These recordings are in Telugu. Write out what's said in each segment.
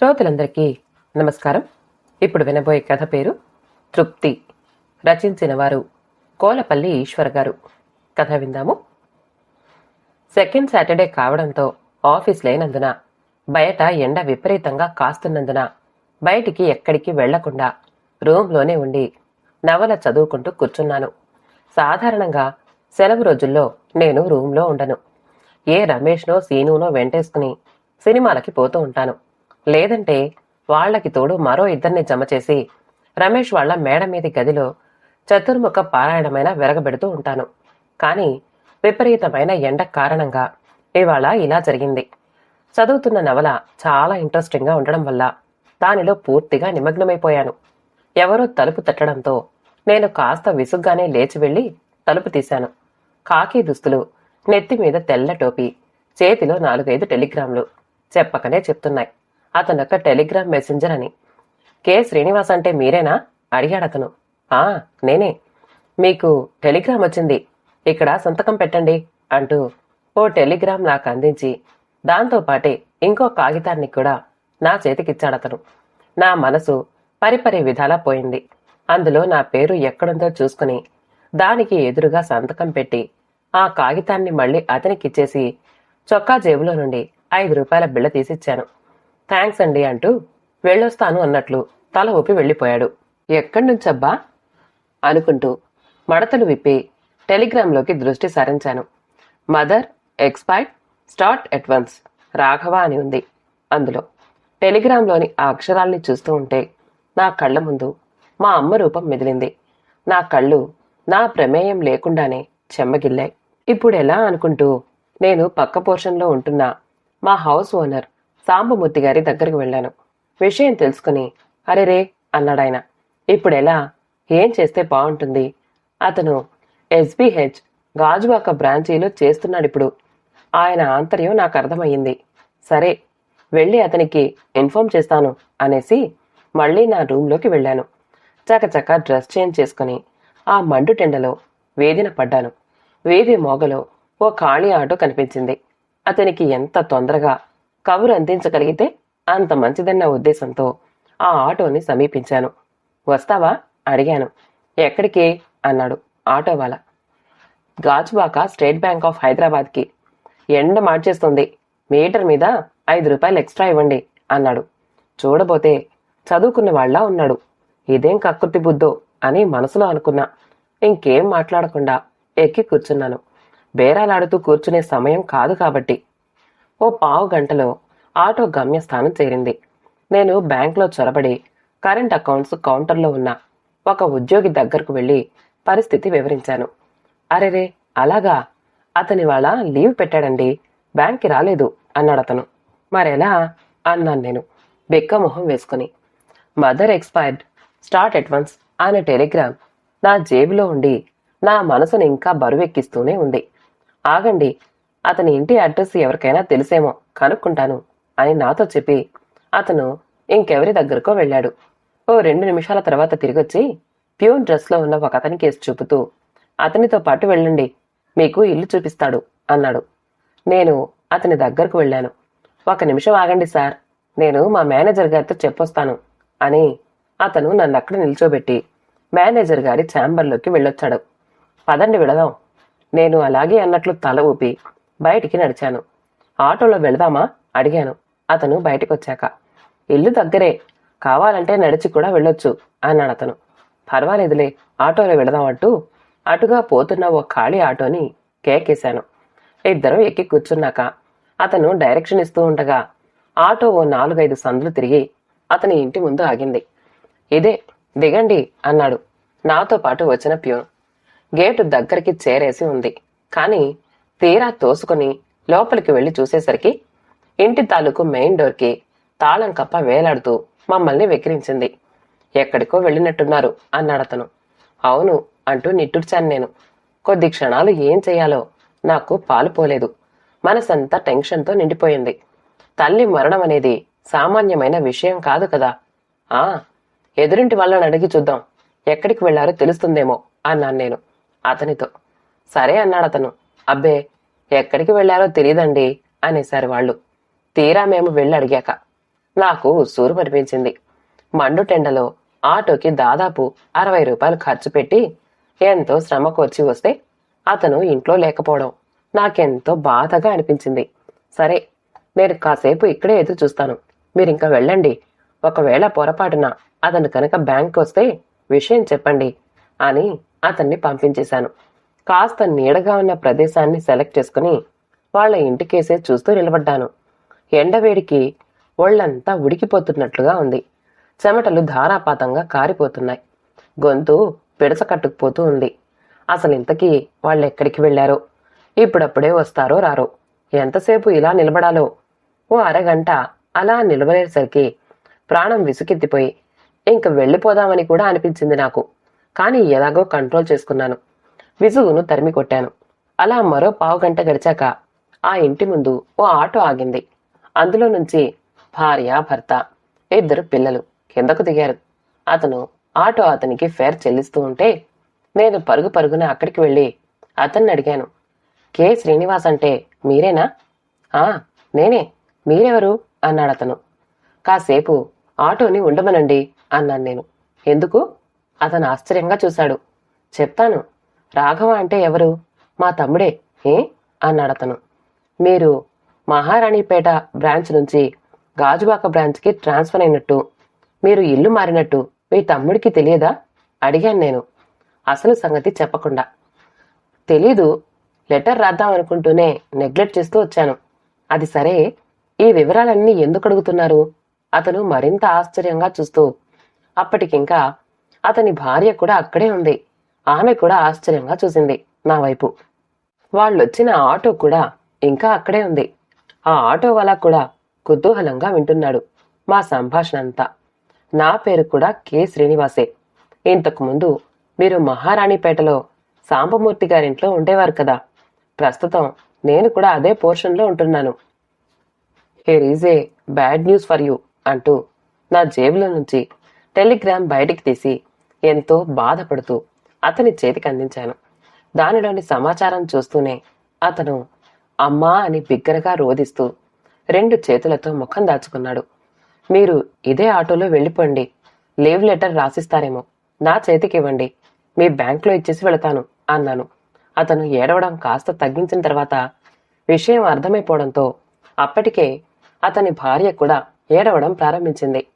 శ్రోతలందరికీ నమస్కారం. ఇప్పుడు వినబోయే కథ పేరు తృప్తి. రచించిన వారు కోలపల్లి ఈశ్వర్ గారు. కథ విందాము. సెకండ్ సాటర్డే కావడంతో ఆఫీస్ లేనందున బయట ఎండ విపరీతంగా కాస్తున్నందున బయటికి ఎక్కడికి వెళ్ళకుండా రూమ్లోనే ఉండి నవల చదువుకుంటూ కూర్చున్నాను. సాధారణంగా సెలవు రోజుల్లో నేను రూమ్లో ఉండను. ఏ రమేష్నో సీనునో వెంటేసుకుని సినిమాలకి పోతూ ఉంటాను. లేదంటే వాళ్ళకి తోడు మరో ఇద్దరిని జమ చేసి రమేష్ వాళ్ళ మేడ మీది గదిలో చతుర్ముఖ పారాయణమైన విరగబెడుతూ ఉంటాను. కానీ విపరీతమైన ఎండ కారణంగా ఇవాళ ఇలా జరిగింది. చదువుతున్న నవల చాలా ఇంట్రెస్టింగ్గా ఉండడం వల్ల దానిలో పూర్తిగా నిమగ్నమైపోయాను. ఎవరో తలుపు తట్టడంతో నేను కాస్త విసుగ్గానే లేచి వెళ్ళి తలుపు తీశాను. కాకి దుస్తులు నెత్తి మీద తెల్ల టోపీ చేతిలో నాలుగైదు టెలిగ్రామ్లు చెప్పకనే చెప్తున్నాయి. అతనొక టెలిగ్రామ్ మెసెంజర్ అని. కె. శ్రీనివాస్ అంటే మీరేనా? అడిగాడు అతను. ఆ నేనే. మీకు టెలిగ్రామ్ వచ్చింది. ఇక్కడ సంతకం పెట్టండి అంటూ ఓ టెలిగ్రామ్ నాకు అందించి దాంతో పాటే ఇంకో కాగితాన్ని కూడా నా చేతికిచ్చాడతను నా మనసు పరిపరి విధాలా పోయింది. అందులో నా పేరు ఎక్కడుందో చూసుకుని దానికి ఎదురుగా సంతకం పెట్టి ఆ కాగితాన్ని మళ్ళీ అతనికిచ్చేసి చొక్కా జేబులో నుండి ఐదు రూపాయల బిళ్ళ తీసిచ్చాను. థ్యాంక్స్ అండి అంటూ వెళ్ళొస్తాను అన్నట్లు తల ఊపి వెళ్ళిపోయాడు. ఎక్కడి నుంచబ్బా? అనుకుంటూ మడతలు విప్పి టెలిగ్రామ్లోకి దృష్టి సారించాను. Mother expired start advance Raghava అని ఉంది అందులో. టెలిగ్రామ్లోని ఆ అక్షరాల్ని చూస్తూ ఉంటే నా కళ్ళ ముందు మా అమ్మ రూపం మెదిలింది. నా కళ్ళు నా ప్రమేయం లేకుండానే చెమ్మగిల్లాయి. ఇప్పుడు ఎలా అనుకుంటూ నేను పక్క పోర్షన్లో ఉంటున్న మా హౌస్ ఓనర్ సాంబమూర్తి గారి దగ్గరికి వెళ్ళాను. విషయం తెలుసుకుని అరే రే అన్నాడాయన ఇప్పుడెలా? ఏం చేస్తే బాగుంటుంది? అతను ఎస్బిహెచ్ గాజువాక బ్రాంచీలో చేస్తున్నాడు ఇప్పుడు ఆయన ఆంతర్యం నాకు అర్థమయ్యింది. సరే వెళ్ళి అతనికి ఇన్ఫార్మ్ చేస్తాను అనేసి మళ్ళీ నా రూమ్లోకి వెళ్ళాను. చకచక డ్రెస్ చేంజ్ చేసుకుని ఆ మండు టెండలో వేదిన పడ్డాను. వేది మోగలో ఓ ఖాళీ ఆటో కనిపించింది. అతనికి ఎంత తొందరగా కబురు అందించగలిగితే అంత మంచిదన్న ఉద్దేశంతో ఆ ఆటోని సమీపించాను. వస్తావా? అడిగాను. ఎక్కడికి? అన్నాడు ఆటో వాళ్ళ గాజువాక స్టేట్ బ్యాంక్ ఆఫ్ హైదరాబాద్కి. ఎండ మార్చేస్తుంది. మీటర్ మీద ఐదు రూపాయలు ఎక్స్ట్రా ఇవ్వండి అన్నాడు. చూడబోతే చదువుకున్న వాళ్ళ ఉన్నాడు. ఇదేం కక్కుర్తి బుద్ధో అని మనసులో అనుకున్నా. ఇంకేం మాట్లాడకుండా ఎక్కి కూర్చున్నాను. బేరాలాడుతూ కూర్చునే సమయం కాదు కాబట్టి ఓ పావు గంటలో ఆటో గమ్యస్థానం చేరింది. నేను బ్యాంక్లో చొరబడి కరెంట్ అకౌంట్స్ కౌంటర్లో ఉన్న ఒక ఉద్యోగి దగ్గరకు వెళ్ళి పరిస్థితి వివరించాను. అరెరే అలాగా? అతని వాళ్ళ లీవ్ పెట్టాడండి. బ్యాంక్కి రాలేదు అన్నాడు అతను. మరెలా? అన్నాను నేను బెక్కమొహం వేసుకుని. Mother expired. స్టార్ట్ అడ్వాన్స్ అనే టెలిగ్రామ్ నా జేబులో ఉండి నా మనసును ఇంకా బరువెక్కిస్తూనే ఉంది. ఆగండి అతని ఇంటి అడ్రస్ ఎవరికైనా తెలిసేమో కనుక్కుంటాను అని నాతో చెప్పి అతను ఇంకెవరి దగ్గరకో వెళ్ళాడు. ఓ రెండు నిమిషాల తర్వాత తిరిగొచ్చి ప్యూన్ డ్రెస్లో ఉన్న ఒక అతని కేసు చూపుతూ అతనితో పాటు వెళ్ళండి మీకు ఇల్లు చూపిస్తాడు అన్నాడు. నేను అతని దగ్గరకు వెళ్ళాను. ఒక నిమిషం ఆగండి సార్ నేను మా మేనేజర్ గారితో చెప్పొస్తాను అని అతను నన్ను అక్కడ నిల్చోబెట్టి మేనేజర్ గారి ఛాంబర్లోకి వెళ్ళొచ్చాడు. పదండి విడదాం నేను అలాగే అన్నట్లు తల ఊపి బయటికి నడిచాను. ఆటోలో వెళదామా? అడిగాను. అతను బయటకొచ్చాక. వచ్చాక ఇల్లు దగ్గరే. కావాలంటే నడిచి కూడా వెళ్ళొచ్చు అన్నాడు అతను. పర్వాలేదులే ఆటోలో వెళదాం అంటూ అటుగా పోతున్న ఓ ఖాళీ ఆటోని కేకేశాను. ఇద్దరం ఎక్కి కూర్చున్నాక అతను డైరెక్షన్ ఇస్తూ ఉండగా ఆటో ఓ నాలుగైదు సందులు తిరిగి అతని ఇంటి ముందు ఆగింది. ఇదే దిగండి అన్నాడు. నాతో పాటు వచ్చిన ప్యూన్. గేటు దగ్గరికి చేరేసి ఉంది. కానీ తీరా తోసుకుని లోపలికి వెళ్ళి చూసేసరికి ఇంటి తాలూకు మెయిన్ డోర్కి తాళం కప్ప వేలాడుతూ మమ్మల్ని వెక్కిరించింది. ఎక్కడికో వెళ్ళినట్టున్నారు అన్నాడతను. అవును అంటూ నిట్టూర్చాను నేను. కొద్ది క్షణాలు ఏం చేయాలో నాకు పాలు పోలేదు. మనసంతా టెన్షన్తో నిండిపోయింది. తల్లి మరణం అనేది సామాన్యమైన విషయం కాదు కదా. ఆ ఎదురింటి వాళ్ళని అడిగి చూద్దాం. ఎక్కడికి వెళ్ళారో తెలుస్తుందేమో అన్నాను నేను అతనితో. సరే అన్నాడు అతను అబ్బే ఎక్కడికి వెళ్ళారో తెలియదండి అనేశారు వాళ్ళు. తీరా మేము వెళ్ళి అడిగాక. నాకు సూరు అనిపించింది మండుటెండలో ఆటోకి దాదాపు అరవై రూపాయలు ఖర్చు పెట్టి ఎంతో శ్రమ కోర్చి వస్తే అతను ఇంట్లో లేకపోవడం నాకెంతో బాధగా అనిపించింది. సరే నేను కాసేపు ఇక్కడే ఎదురు చూస్తాను. మీరు ఇంకా వెళ్ళండి. ఒకవేళ పొరపాటున అతను కనుక బ్యాంక్ వస్తే విషయం చెప్పండి అని అతన్ని పంపించేశాను. కాస్త నీడగా ఉన్న ప్రదేశాన్ని సెలెక్ట్ చేసుకుని వాళ్ళ ఇంటికేసే చూస్తూ నిలబడ్డాను. ఎండవేడికి ఒళ్ళంతా ఉడికిపోతున్నట్లుగా ఉంది. చెమటలు ధారాపాతంగా కారిపోతున్నాయి. గొంతు పిడస కట్టుకుపోతూ ఉంది. అసలు ఇంతకీ వాళ్ళు ఎక్కడికి వెళ్ళారో? ఇప్పుడప్పుడే వస్తారో రారో? ఎంతసేపు ఇలా నిలబడాలో? ఓ అరగంట అలా నిలబడేసరికి ప్రాణం విసుకెత్తిపోయి ఇంక వెళ్ళిపోదామని కూడా అనిపించింది నాకు. కానీ ఎలాగో కంట్రోల్ చేసుకున్నాను. విసుగును తరిమి కొట్టాను. అలా మరో పావు గంట గడిచాక ఆ ఇంటి ముందు ఓ ఆటో ఆగింది. అందులో నుంచి భార్య భర్త ఇద్దరు పిల్లలు కిందకు దిగారు. అతను ఆటో అతనికి ఫేర్ చెల్లిస్తూ ఉంటే నేను పరుగు పరుగున అక్కడికి వెళ్ళి అతన్ని అడిగాను. కే శ్రీనివాస్ అంటే మీరేనా? ఆ నేనే. మీరెవరు? అన్నాడు అతను. కాసేపు ఆటోని ఉండమనండి అన్నాను నేను. ఎందుకు? అతను ఆశ్చర్యంగా చూశాడు. చెప్తాను రాఘవ అంటే ఎవరు? మా తమ్ముడే ఏ? అన్నాడు అతను. మీరు మహారాణిపేట బ్రాంచ్ నుంచి గాజువాక బ్రాంచ్కి ట్రాన్స్ఫర్ అయినట్టు మీరు ఇల్లు మారినట్టు మీ తమ్ముడికి తెలియదా? అడిగాను నేను. అసలు సంగతి చెప్పకుండా. తెలీదు లెటర్ రాద్దాం అనుకుంటూనే నెగ్లెక్ట్ చేస్తూ వచ్చాను. అది సరే ఈ వివరాలన్నీ ఎందుకు అడుగుతున్నారు? అతను మరింత ఆశ్చర్యంగా చూస్తూ అప్పటికింకా అతని భార్య కూడా అక్కడే ఉంది. ఆమె కూడా ఆశ్చర్యంగా చూసింది నా వైపు. వాళ్ళొచ్చిన ఆటో కూడా ఇంకా అక్కడే ఉంది. ఆ ఆటో వల్ల కూడా కుతూహలంగా వింటున్నాడు మా సంభాషణ అంతా నా పేరు కూడా కె. శ్రీనివాసే. ఇంతకుముందు మీరు మహారాణిపేటలో సాంబమూర్తి గారింట్లో ఉండేవారు కదా. ప్రస్తుతం నేను కూడా అదే పోర్షన్లో ఉంటున్నాను. Here is a bad news for you అంటూ నా జేబులో నుంచి టెలిగ్రామ్ బయటికి తీసి ఎంతో బాధపడుతూ అతని చేతికి అందించాను. దానిలోని సమాచారం చూస్తూనే అతను అమ్మా అని బిగ్గరగా రోదిస్తూ రెండు చేతులతో ముఖం దాచుకున్నాడు. మీరు ఇదే ఆటోలో వెళ్ళిపోండి. లీవ్ లెటర్ రాసిస్తారేమో. నా చేతికి ఇవ్వండి. మీ బ్యాంక్లో ఇచ్చేసి వెళతాను అన్నాను. అతను ఏడవడం కాస్త తగ్గించిన తర్వాత విషయం అర్థమైపోవడంతో అప్పటికే అతని భార్య కూడా ఏడవడం ప్రారంభించింది.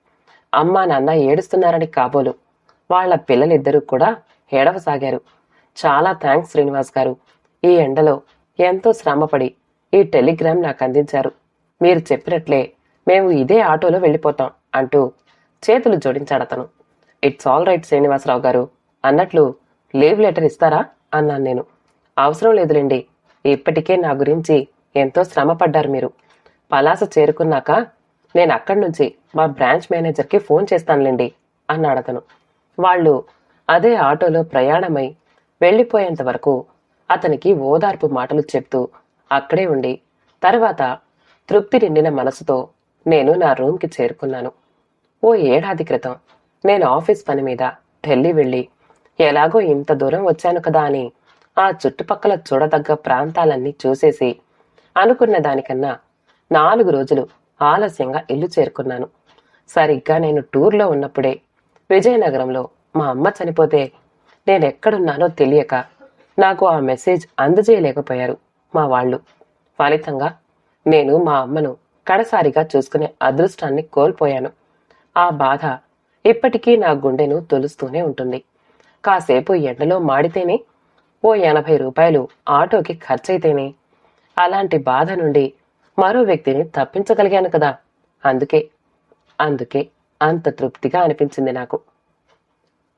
అమ్మా నాన్న ఏడుస్తున్నారని కాబోలు. వాళ్ళ పిల్లలిద్దరూ కూడా ఏడవసాగారు. చాలా థ్యాంక్స్ శ్రీనివాస్ గారు. ఈ ఎండలో ఎంతో శ్రమపడి ఈ టెలిగ్రామ్ నాకు అందించారు. మీరు చెప్పినట్లే మేము ఇదే ఆటోలో వెళ్ళిపోతాం అంటూ చేతులు జోడించాడతను. It's all right Srinivasarao garu. అన్నట్లు లీవ్ లెటర్ ఇస్తారా? అన్నాను నేను. అవసరం లేదులేండి. ఇప్పటికే నా గురించి ఎంతో శ్రమ పడ్డారు మీరు. పలాస చేరుకున్నాక నేను అక్కడి నుంచి మా బ్రాంచ్ మేనేజర్కి ఫోన్ చేస్తానులేండి అన్నాడు అతను వాళ్ళు అదే ఆటోలో ప్రయాణమై వెళ్ళిపోయేంత వరకు అతనికి ఓదార్పు మాటలు చెప్తూ అక్కడే ఉండి తర్వాత తృప్తి నిండిన మనసుతో నేను నా రూమ్కి చేరుకున్నాను. ఓ ఏడాది క్రితం నేను ఆఫీస్ పని మీద ఢిల్లీ వెళ్ళి ఎలాగో ఇంత దూరం వచ్చాను కదా అని ఆ చుట్టుపక్కల చూడదగ్గ ప్రాంతాలన్నీ చూసేసి అనుకున్న దానికన్నా నాలుగు రోజులు ఆలస్యంగా ఇల్లు చేరుకున్నాను. సరిగ్గా నేను టూర్లో ఉన్నప్పుడే విజయనగరంలో మా అమ్మ చనిపోతే నేను ఎక్కడున్నానో తెలియక నాకు ఆ మెసేజ్ అందజేయలేకపోయారు మా వాళ్ళు. ఫలితంగా నేను మా అమ్మను కడసారిగా చూసుకునే అదృష్టాన్ని కోల్పోయాను. ఆ బాధ ఇప్పటికీ నా గుండెను తొలుస్తూనే ఉంటుంది. కాసేపు ఎండలో మాడితేనే ఓ ఎనభై రూపాయలు ఆటోకి ఖర్చయితేనే అలాంటి బాధ నుండి మరో వ్యక్తిని తప్పించగలిగాను కదా. అందుకే అందుకే అంత తృప్తిగా అనిపించింది నాకు.